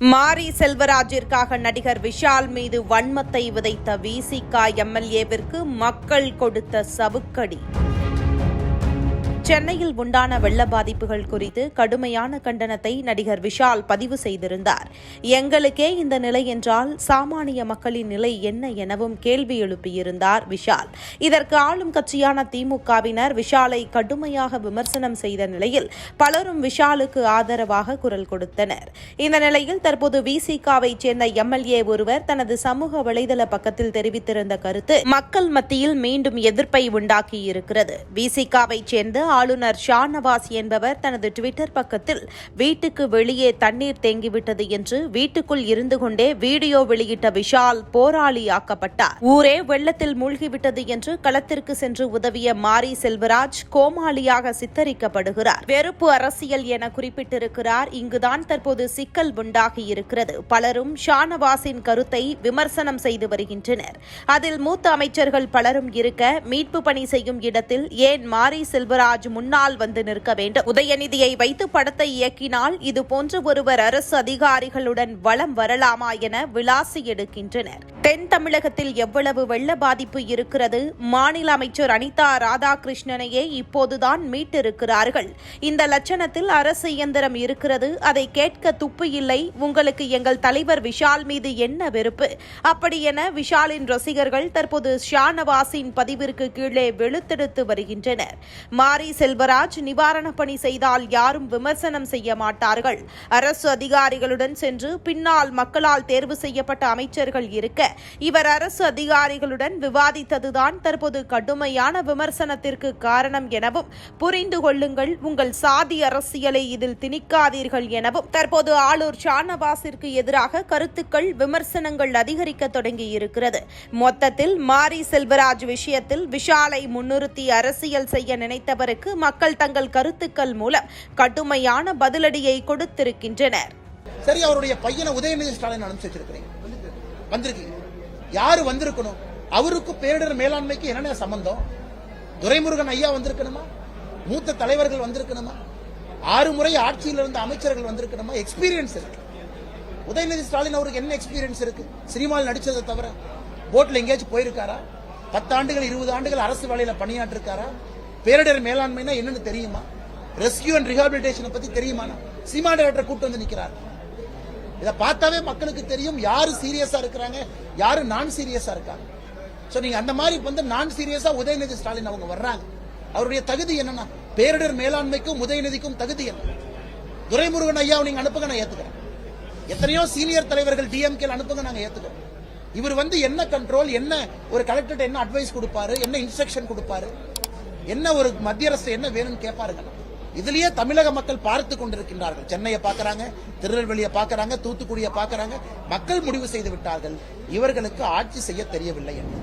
மாரி செல்வராஜிற்காக நடிகர் விஷால் மீது வன்மத்தை விதைத்த விசிகா எம்எல்ஏவிற்கு மக்கள் கொடுத்த சவுக்கடி. சென்னையில் உண்டான வெள்ள பாதிப்புகள் குறித்து கடுமையான கண்டனத்தை நடிகர் விஷால் பதிவு செய்திருந்தார். எங்களுக்கே இந்த நிலை என்றால் சாமானிய மக்களின் நிலை என்ன எனவும் கேள்வி எழுப்பியிருந்தார் விஷால். இதற்கு ஆளும் கட்சியான திமுகவினர் விஷாலை கடுமையாக விமர்சனம் செய்த நிலையில் பலரும் விஷாலுக்கு ஆதரவாக குரல் கொடுத்தனர். இந்த நிலையில் தற்போது விசிகாவை சேர்ந்த எம்எல்ஏ ஒருவர் தனது சமூக வலைதள பக்கத்தில் தெரிவித்திருந்த கருத்து மக்கள் மத்தியில் மீண்டும் எதிர்ப்பை உண்டாக்கியிருக்கிறது. விசிகாவை சேர்ந்த ஆளுநர் ஷாநவாஸ் என்பவர் தனது ட்விட்டர் பக்கத்தில் வீட்டுக்கு வெளியே தண்ணீர் தேங்கிவிட்டது என்று வீட்டுக்குள் இருந்து கொண்டே வீடியோ வெளியிட்ட விஷால் போராளியாக்கப்பட்டார். ஊரே வெள்ளத்தில் மூழ்கிவிட்டது என்று களத்திற்கு சென்று உதவிய மாரி செல்வராஜ் கோமாளியாக சித்தரிக்கப்படுகிறார். வெறுப்பு அரசியல் என குறிப்பிட்டிருக்கிறார். இங்குதான் தற்போது சிக்கல் உண்டாகியிருக்கிறது பலரும் ஷானவாஸின் கருத்தை விமர்சனம் செய்து வருகின்றனர். அதில் மூத்த அமைச்சர்கள் பலரும் இருக்க மீட்பு பணி செய்யும் இடத்தில் ஏன் மாரி செல்வராஜ் முன்னால் வந்து நிற்க வேண்டும். உதயநிதியை வைத்து படத்தை இயக்கினால் இது போன்ற ஒருவர் அரசு அதிகாரிகளுடன் வளம் வரலாமா என விளாசி எடுக்கின்றனர். தென் தமிழகத்தில் எவ்வளவு வெள்ள பாதிப்பு இருக்கிறது? மாநில அமைச்சர் அனிதா ராதாகிருஷ்ணனையே இப்போதுதான் மீட்டிருக்கிறார்கள். இந்த லட்சணத்தில் அரசு இயந்திரம் இருக்கிறது. அதை கேட்க துப்பு இல்லை. உங்களுக்கு எங்கள் தலைவர் விஷால் மீது என்ன வெறுப்பு? அப்படி என விஷாலின் ரசிகர்கள் தற்போது ஷானவாஸின் பதிவிற்கு கீழே வெளுத்தெடுத்து வருகின்றனர். மாரி செல்வராஜ் நிவாரணப் பணி செய்தால் யாரும் விமர்சனம் செய்ய மாட்டார்கள். அரசு அதிகாரிகளுடன் சென்று பின்னால் மக்களால் தேர்வு செய்யப்பட்ட அமைச்சர்கள் இருக்க இவர் அரசு அதிகாரிகளுடன் விவாதித்ததுதான் தற்போது கடுமையான விமர்சனத்திற்கு காரணம் எனவும் புரிந்து கொள்ளுங்கள் உங்கள் சாதி அரசியலை இதில் திணிக்காதீர்கள் எனவும் தற்போது ஆளூர் ஷானவாஸிற்கு எதிராக கருத்துக்கள் விமர்சனங்கள் அதிகரிக்க தொடங்கியிருக்கிறது. மொத்தத்தில் மாரி செல்வராஜ் விஷயத்தில் விஷாலை முன்னிறுத்தி அரசியல் செய்ய நினைத்தவருக்கு மக்கள் தங்கள் கருத்துக்கள் மூலம் கடுமையான பதிலடியை கொடுத்திருக்கின்றனர். சரி அவருடைய பையனை உதயநிதி ஸ்டாலின் அனுப்பிச்சு வச்சிருக்கிறீங்க வந்திருக்கீங்க. யாரு வந்திருக்கணும்? அவருக்கு பேரிடர் மேலாண்மைக்கு என்னென்ன சம்பந்தம்? துரைமுருகன் ஐயா வந்திருக்கணுமா? மூத்த தலைவர்கள் வந்திருக்கணுமா? ஆறு முறை ஆட்சியில் இருந்த அமைச்சர்கள் வந்திருக்கணுமா? எக்ஸ்பீரியன்ஸ் இருக்கு. உதயநிதி ஸ்டாலின் அவருக்கு என்ன எக்ஸ்பீரியன்ஸ் இருக்கு? சினிமாவில் நடிச்சதை தவிர போட்டில் எங்கேயாச்சும் போயிருக்காரா? பத்தாண்டுகள் இருபது ஆண்டுகள் அரசு வேலையில் பணியாற்றிருக்காரா? பேரிடர் மேலாண்மைனா என்னன்னு தெரியுமா? ரெஸ்கியூ அண்ட் ரிஹாபிலிட்டேஷனை பத்தி தெரியுமா சீமா டைரக்டர் கூட்டு வந்து நிக்கிறார். இதை பார்த்தாவே மக்களுக்கு தெரியும் யாரு சீரியஸா இருக்கிறாங்க யாரு நான் சீரியஸா இருக்காங்க. சோ நீங்க அந்த மாதிரி வந்து நான் சீரியஸா உதயநிதி ஸ்டாலின் அவங்க வர்றாங்க. அவருடைய தகுதி என்னன்னா பேரிடர் மேலாண்மைக்கும் உதயநிதிக்கும் தகுதி என்ன? துரைமுருகன் ஐயாவை நீங்க அனுப்புங்க நான் ஏத்துக்கிறேன். எத்தனையோ சீனியர் தலைவர்கள் டிஎம்கே அனுப்புங்க நாங்க ஏத்துக்கிறோம். இவர் வந்து என்ன கண்ட்ரோல் என்ன ஒரு கலெக்டர் என்ன அட்வைஸ் கொடுப்பாரு என்ன இன்ஸ்ட்ரக்ஷன் கொடுப்பாரு? என்ன ஒரு மத்திய அரசு என்ன வேணும்னு கேட்பாருங்க. இதுலயே தமிழக மக்கள் பார்த்து கொண்டிருக்கின்றார்கள். சென்னையை பார்க்கறாங்க திருநெல்வேலியை பார்க்கறாங்க தூத்துக்குடியை பார்க்கறாங்க. மக்கள் முடிவு செய்து விட்டார்கள். இவர்களுக்கு ஆட்சி செய்ய தெரியவில்லை என்று.